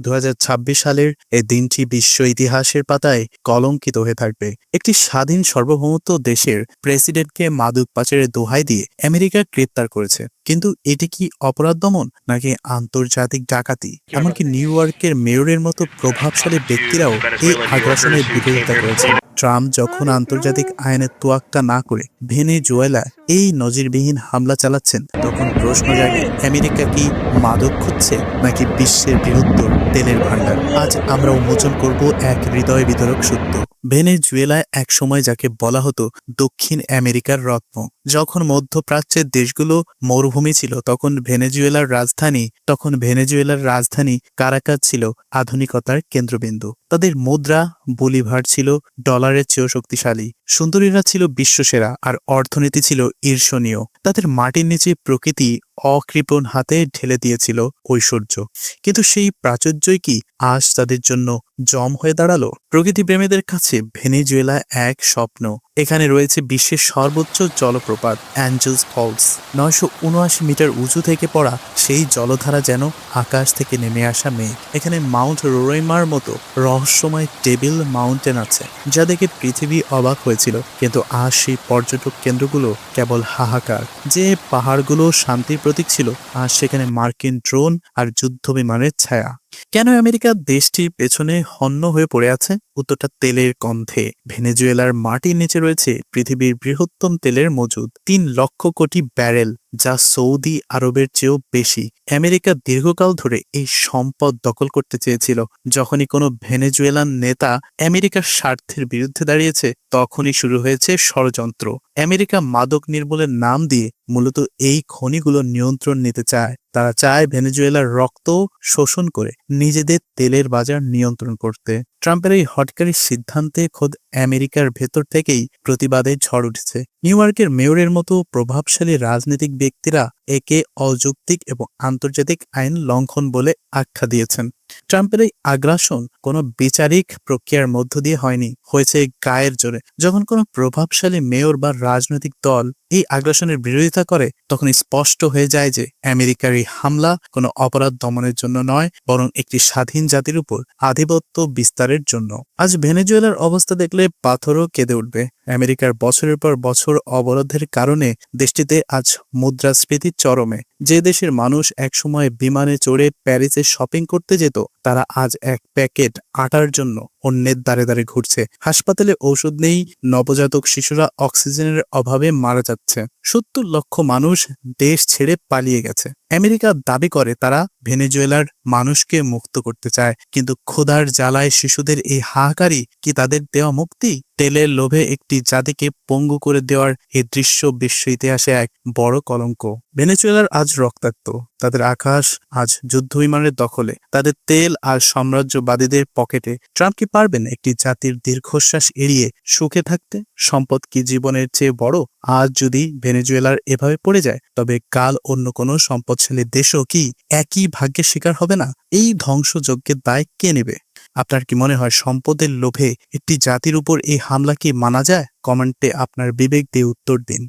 দুহাজার ছাব্বিশ সালের এই দিনটি বিশ্ব ইতিহাসের পাতায় কলঙ্কিত হয়ে থাকবে। একটি স্বাধীন সার্বভৌমত্ব দেশের প্রেসিডেন্টকে মাদক পাচারের দোহাই দিয়ে আমেরিকা গ্রেপ্তার করেছে। কিন্তু এটি কি অপরাধ দমন নাকি আন্তর্জাতিক ডাকাতি? এমনকি নিউ ইয়র্কের মেয়রের মতো প্রভাবশালী ব্যক্তিরাও এই আগ্রাসনের বিরোধিতা করেছেন। ট্রাম্প যখন আন্তর্জাতিক আইনের তোয়াক্কা না করে ভেনেজুয়েলা এই নজিরবিহীন হামলা চালাচ্ছেন, তখন প্রশ্ন জাগে, আমেরিকা কি মাদক খুঁজছে নাকি বিশ্বের বৃহত্তর তেলের ভাণ্ডার? আজ আমরা উন্মোচন করব এক হৃদয় বিতরক সত্য। ভেনেজুয়েলায় এক সময় যাকে বলা হতো দক্ষিণ আমেরিকার রত্ন। যখন মধ্যপ্রাচ্যের দেশগুলো মরুভূমি ছিল, তখন ভেনেজুয়েলার রাজধানী, তখন ভেনেজুয়েলার রাজধানী কারাকাজ ছিল আধুনিকতার কেন্দ্রবিন্দু। তাদের মুদ্রা, বলিভার ছিল ডলারের চেয়েও শক্তিশালী। সুন্দরীরা ছিল বিশ্বসেরা আর অর্থনীতি ছিল ঈর্ষণীয়। তাদের মাটির নিচে প্রকৃতি অকৃপণ হাতে ঢেলে দিয়েছিল ঐশ্বর্য। কিন্তু সেই প্রাচুর্যই কি আজ তাদের জন্য জম হয়ে দাঁড়াল? প্রকৃতি প্রেমীদের কাছে ভেনেজুয়েলা এক স্বপ্ন। এখানে রয়েছে বিশ্বের সর্বোচ্চ জলপ্রপাত অ্যাঞ্জেলস ফলস নয়শো উনআশি মিটার উঁচু থেকে পড়া সেই জলধারা যেন আকাশ থেকে নেমে আসা মেঘ। এখানে মাউন্ট রোরেমার মতো রহস্যময় টেবিল মাউন্টেন আছে, যা দেখে পৃথিবী অবাক হয়েছিল। কিন্তু আজ সেই পর্যটক কেন্দ্রগুলো কেবল হাহাকার। যে পাহাড়গুলো শান্তির প্রতীক ছিল, আজ সেখানে মার্কিন ড্রোন আর যুদ্ধ বিমানের ছায়া। কেন আমেরিকা দেশটির পেছনে হন্য হয়ে পড়ে আছে? উত্তরটা তেলের গন্ধে। ভেনেজুয়েলার মাটির নিচে রয়েছে পৃথিবীর বৃহত্তম তেলের মজুদ। তিন লক্ষ কোটি ব্যারেল। যা সৌদি আরবের চেয়েও বেশি। আমেরিকা দীর্ঘকাল ধরে এই সম্পদ দখল করতে চেয়েছিল। যখনই কোনো ভেনেজুয়েলান নেতা আমেরিকার স্বার্থের বিরুদ্ধে দাঁড়িয়েছে, তখনই শুরু হয়েছে ষড়যন্ত্র। আমেরিকা মাদক নির্মূলের নাম দিয়ে মূলত এই খনিগুলো নিয়ন্ত্রণ নিতে চায়। তারা চায় ভেনেজুয়েলার রক্ত শোষণ করে নিজেদের তেলের বাজার নিয়ন্ত্রণ করতে। ট্রাম্পের এই হটকারী সিদ্ধান্তে খোদ আমেরিকার ভেতর থেকেই প্রতিবাদে ঝড় উঠেছে। নিউ ইয়র্কের মেয়রের মতো প্রভাবশালী রাজনৈতিক ব্যক্তিরা একে অযৌক্তিক এবং আন্তর্জাতিক আইন লঙ্ঘন বলে আখ্যা দিয়েছেন। ট্রাম্পের এই আগ্রাসন কোনো বিচারিক প্রক্রিয়ার মধ্য দিয়ে হয়নি, হয়েছে গায়ের জোরে। যখন কোনো প্রভাবশালী মেয়র বা রাজনৈতিক দল এই আগ্রাসনের বিরোধিতা করে, তখন স্পষ্ট হয়ে যায় যে আমেরিকার এই হামলা কোনো অপরাধ দমনের জন্য নয়, বরং একটি স্বাধীন জাতির উপর আধিপত্য বিস্তারের জন্য। আজ ভেনেজুয়েলার অবস্থা দেখলে পাথরও কেঁদে উঠবে। আমেরিকার বছরের পর বছর অবরোধের কারণে দেশটিতে আজ মুদ্রাস্ফীতির চরমে। যে দেশের মানুষ একসময় বিমানে চড়ে প্যারিসে শপিং করতে যেত, তারা আজ এক প্যাকেট আটার জন্য অন্যের দ্বারে দ্বারে ঘুরছে। হাসপাতালে ঔষধ নেই, নবজাতক শিশুরা অক্সিজেনের অভাবে মারা যাচ্ছে। সত্তর লক্ষ মানুষ দেশ ছেড়ে পালিয়ে গেছে। আমেরিকা দাবি করে তারা ভেনেজুয়েলার মানুষকে মুক্ত করতে চায়, কিন্তু ক্ষুধার জ্বালায় শিশুদের এই হাহাকারই কি তাদের দেওয়া মুক্তি? তেলের লোভে একটি জাতিকে পঙ্গু করে দেওয়ার এই দৃশ্য বিশ্ব ইতিহাসে এক বড় কলঙ্ক। ভেনেজুয়েলার আজ রক্তাক্ত। তাদের আকাশ আজ যুদ্ধ বিমানের দখলে। তাদের তেল আর সাম্রাজ্যবাদীদের পকেটে। ট্রাম্প কি পারবেন একটি জাতির দীর্ঘশ্বাস এড়িয়ে সুখে থাকতে? সম্পদ কি জীবনের চেয়ে বড়? আজ যদি ভেনেজুয়েলার এভাবে পড়ে যায়, তবে কাল অন্য কোনো সম্পদশালী দেশও কি একই ভাগ্যের শিকার হবে না? এই ধ্বংসযজ্ঞের দায় কে নেবে? আপনার কি মনে হয় সম্পদের লোভে একটি জাতির উপর এই হামলা কি মানা যায়? কমেন্টে আপনার বিবেক দিয়ে উত্তর দিন।